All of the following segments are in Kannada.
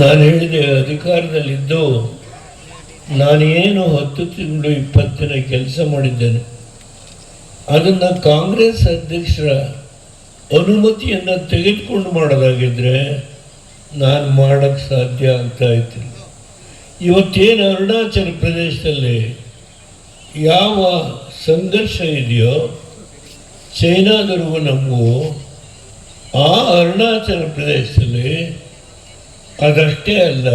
ನಾನು ಹೇಳಿದೆ, ಅಧಿಕಾರದಲ್ಲಿದ್ದು ನಾನೇನು ಹತ್ತು ತಿಂಗಳು ಇಪ್ಪತ್ತಿನ ಕೆಲಸ ಮಾಡಿದ್ದೇನೆ. ಅದನ್ನು ಕಾಂಗ್ರೆಸ್ ಅಧ್ಯಕ್ಷರ ಅನುಮತಿಯನ್ನು ತೆಗೆದುಕೊಂಡು ಮಾಡೋದಾಗಿದ್ದರೆ ನಾನು ಮಾಡೋಕ್ಕೆ ಸಾಧ್ಯ ಆಗ್ತಾ ಇತ್ತು ಇವತ್ತೇನು ಅರುಣಾಚಲ ಪ್ರದೇಶದಲ್ಲಿ ಯಾವ ಸಂಘರ್ಷ ಇದೆಯೋ ಚೈನಾದವರೆಗೂ ನಮಗೂ ಆ ಅರುಣಾಚಲ ಪ್ರದೇಶದಲ್ಲಿ ಅದಷ್ಟೇ ಅಲ್ಲ,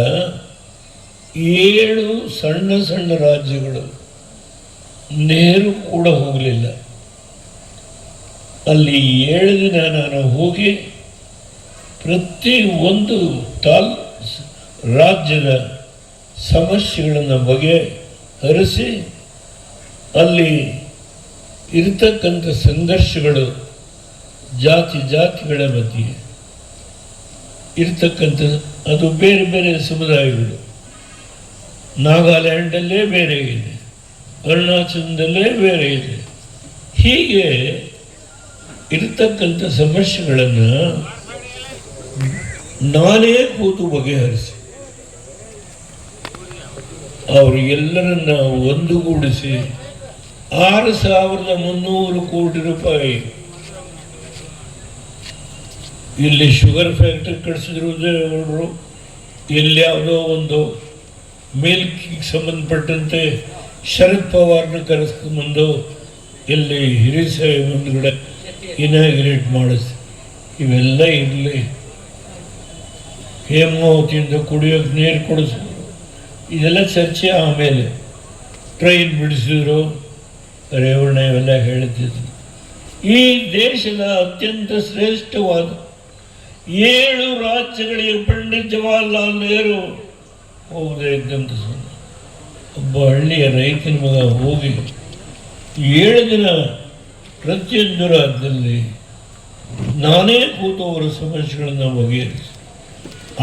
ಏಳು ಸಣ್ಣ ಸಣ್ಣ ರಾಜ್ಯಗಳು ನೇರು ಕೂಡ ಹೋಗಲಿಲ್ಲ. ಅಲ್ಲಿ ಏಳು ದಿನ ನಾನು ಹೋಗಿ ಪ್ರತಿ ಒಂದು ತಾಲ್ ರಾಜ್ಯದ ಸಮಸ್ಯೆಗಳನ್ನು ಬಗೆ ಹರಿಸಿ ಅಲ್ಲಿ ಇರತಕ್ಕಂಥ ಸಂಘರ್ಷಗಳು ಜಾತಿ ಜಾತಿಗಳ ಮಧ್ಯೆ ಇರ್ತಕ್ಕಂಥ ಅದು ಬೇರೆ ಬೇರೆ ಸಮುದಾಯಗಳು. ನಾಗಾಲ್ಯಾಂಡಲ್ಲೇ ಬೇರೆ ಇದೆ. ಅರುಣಾಚಲದಲ್ಲೇ ಬೇರೆ ಇದೆ. ಹೀಗೆ ಇರತಕ್ಕಂಥ ಸಮಸ್ಯೆಗಳನ್ನು ನಾನೇ ಕೂತು ಬಗೆಹರಿಸಿ. ಎಲ್ಲರನ್ನ ಒಂದುಗೂಡಿಸಿ ಆರು ಸಾವಿರದ ಮುನ್ನೂರು ಕೋಟಿ ರೂಪಾಯಿ ಇಲ್ಲಿ ಶುಗರ್ ಫ್ಯಾಕ್ಟ್ರಿ ಕಳಿಸಿದ್ರು ದೇವೇಗೌಡರು ಇಲ್ಲಿ ಯಾವುದೋ ಒಂದು ಮಿಲ್ಕಿಗೆ ಸಂಬಂಧಪಟ್ಟಂತೆ ಶರದ್ ಪವಾರ್ನ ಕರೆಸ್ಕೊಂಡ್ಬಂದು ಇಲ್ಲಿ ಹಿರಿಸಾಯಿ ಮುಂದ್ಗಡೆ ಇನಾಗ್ರೇಟ್ ಮಾಡಿಸ್. ಇವೆಲ್ಲ ಇರಲಿ ಹೇಮಾವತಿಯಿಂದ ಕುಡಿಯೋಕೆ ನೀರು ಕೊಡಿಸಿದ್ರು ಇದೆಲ್ಲ ಚರ್ಚೆ ಆಮೇಲೆ ಟ್ರೈನ್ ಬಿಡಿಸಿದ್ರು. ರೇವಣ್ಣ ಇವೆಲ್ಲ ಹೇಳ್ತಿದ್ರು. ಈ ದೇಶದ ಅತ್ಯಂತ ಶ್ರೇಷ್ಠವಾದ ಏಳು ರಾಜ್ಯಗಳಿಗೆ ಪಂಡಿತ್ ಜವಾಹರ್ಲಾಲ್ ನೆಹರು ಹೋಗದೆ ಇದ್ದಂಥ. ಒಬ್ಬ ಹಳ್ಳಿಯ ರೈತನ ಮಗ ಹೋಗಿ ಏಳು ದಿನ ಪ್ರತಿಯೊಂದು ರಾಜ್ಯದಲ್ಲಿ ನಾನೇ ಕೂತು ಅವರ ಸಮಸ್ಯೆಗಳನ್ನು ಬಗೆಹರಿಸಿ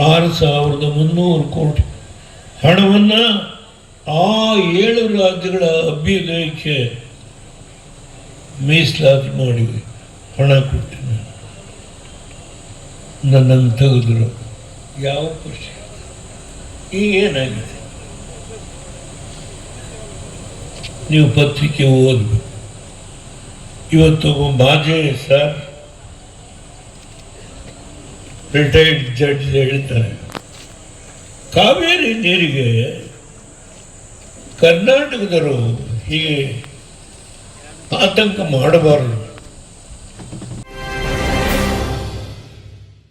ಆರು ಸಾವಿರದ ಮುನ್ನೂರು ಕೋಟಿ ಹಣವನ್ನು ಆ ಏಳು ರಾಜ್ಯಗಳ ಅಭ್ಯುದಯಕ್ಕೆ ಮೀಸಲಾತಿ ಮಾಡಿ ಹಣ ಕೊಟ್ಟು ನಾನು ನನ್ನನ್ನು ತೆಗೆದ್ರು. ಯಾವ ಖುಷಿ ಈಗ ಏನಾಗಿದೆ? ನೀವು ಪತ್ರಿಕೆ ಓದಬೇಕು. ಇವತ್ತು ಮಾಜೆ ಸರ್ ರಿಟೈರ್ಡ್ ಜಡ್ಜ್ ಹೇಳ್ತಾರೆ, ಕಾವೇರಿ ನೀರಿಗೆ ಕರ್ನಾಟಕದವರು ಹೀಗೆ ಆತಂಕ ಮಾಡಬಾರದು.